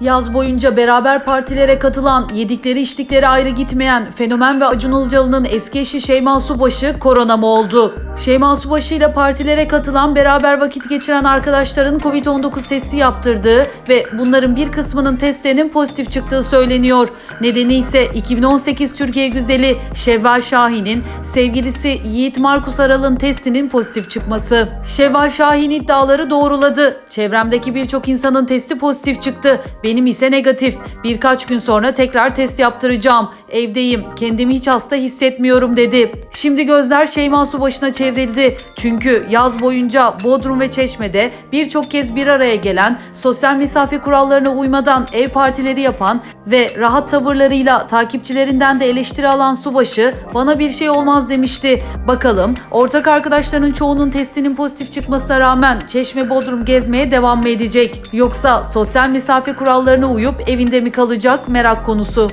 Yaz boyunca beraber partilere katılan, yedikleri içtikleri ayrı gitmeyen Fenomen ve Acun Ilıcalı'nın eski eşi Şeyma Subaşı korona mı oldu? Şeyma Subaşı ile partilere katılan, beraber vakit geçiren arkadaşların Covid-19 testi yaptırdığı ve bunların bir kısmının testlerinin pozitif çıktığı söyleniyor. Nedeni ise 2018 Türkiye güzeli Şevval Şahin'in sevgilisi Yiğit Markus Aral'ın testinin pozitif çıkması. Şevval Şahin iddiaları doğruladı. Çevremdeki birçok insanın testi pozitif çıktı. Benim ise negatif. Birkaç gün sonra tekrar test yaptıracağım. Evdeyim. Kendimi hiç hasta hissetmiyorum dedi. Şimdi gözler Şeyma Subaşı'na çevrildi. Çünkü yaz boyunca Bodrum ve Çeşme'de birçok kez bir araya gelen, sosyal mesafe kurallarına uymadan ev partileri yapan ve rahat tavırlarıyla takipçilerinden de eleştiri alan Subaşı bana bir şey olmaz demişti. Bakalım ortak arkadaşlarının çoğunun testinin pozitif çıkmasına rağmen Çeşme Bodrum gezmeye devam mı edecek? Yoksa sosyal mesafe kurallarına uyup evinde mi kalacak merak konusu.